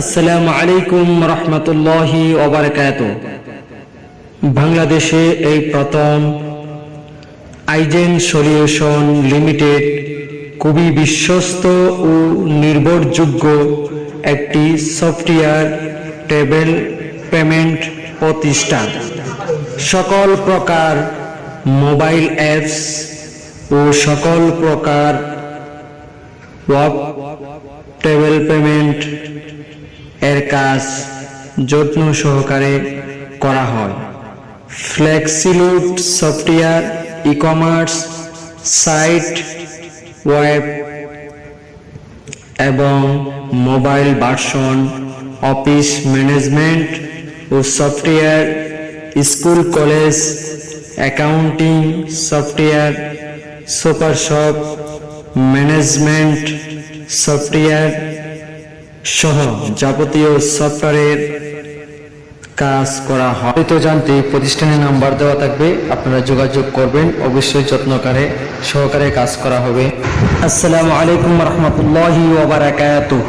আসসালামু আলাইকুম রহমতুল্লাহি ওবরাকাত বাংলাদেশে এই প্রথম আইজেন সলিউশন লিমিটেড খুবই বিশ্বস্ত ও নির্ভরযোগ্য একটি সফটওয়্যার টেবিল পেমেন্ট প্রতিষ্ঠান। সকল প্রকার মোবাইল অ্যাপস ও সকল প্রকার ওয়াব টেবিল পেমেন্ট এর কাজ যত্ন সহকারে করা হয়। ফ্লেক্সিলুট software e commerce site web এবং মোবাইল ভার্সন অফিস ম্যানেজমেন্ট ও software school college accounting software supershop management software সহ যাবতীয় সফটওয়্যারের কাজ করা হয়। তো জানতে প্রতিষ্ঠানের নাম্বার দেওয়া থাকবে। আপনারা যোগাযোগ করবেন। অবশ্যই যত্নকারে সহকারে কাজ করা হবে। আসসালামু আলাইকুম রহমতুল্লাহি ওবারাকাতুহ